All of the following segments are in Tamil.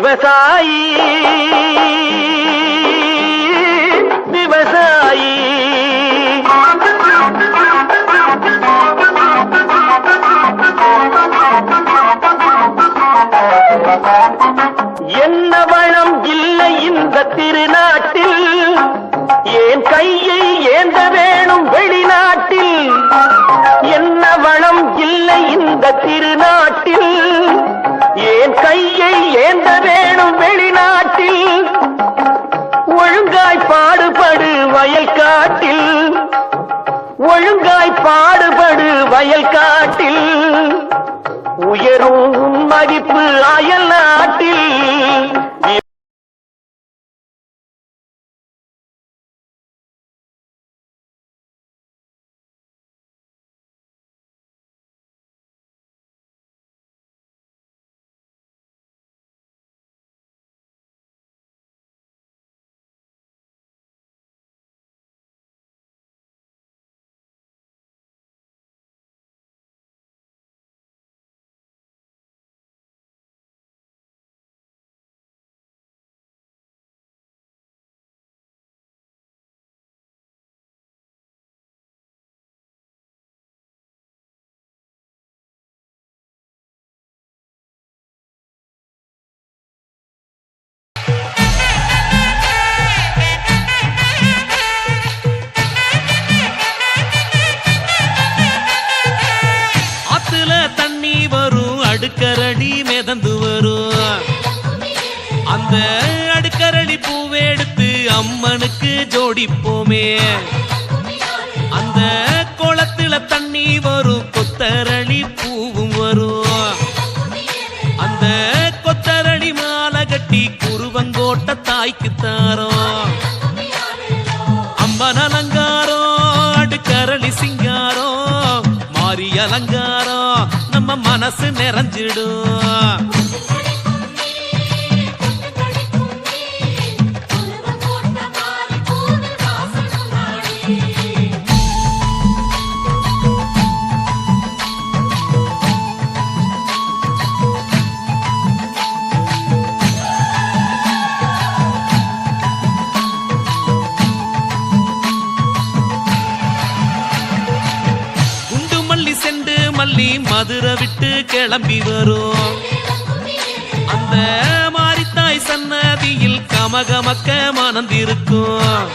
விவசாயி. விவசாயி. என்ன வளம் இல்லை இந்த திருநாட்டில். வயல் காட்டில் ஒழுங்காய் பாடுபடு வயல் காட்டில். அடுக்கரடி மிதந்து வரும் அந்த அடுக்கரடி பூவை எடுத்து அம்மனுக்கு ஜோடிப்போமே. அந்த குளத்துல தண்ணி வரும் கொத்தரளி பூவும் வரும். அந்த கொத்தரளி மாலை கட்டி குருவங்கோட்ட தாய்க்கு தாரோம். அம்மன் அலங்காரம் அடுக்கரளி சிங்காரம் மாறி அலங்காரம். நம்ம மனசு நிறைஞ்சிடும். செண்டு மதுரை விட்டு கிளம்பி வரும். அந்த மாரித்தாய் சன்னதியில் கமகமக்க மணந்திருக்கும்.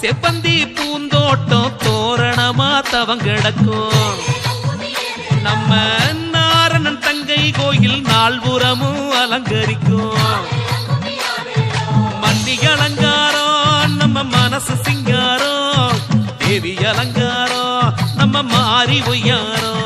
செப்பந்தி பூந்தோட்டம் தோரணமா தவங்கிடக்கும் நம்ம நாரணன் தங்கை கோயில் நால்புறமும் அலங்கரிக்கும். மனசு சிங்காரம் தேவி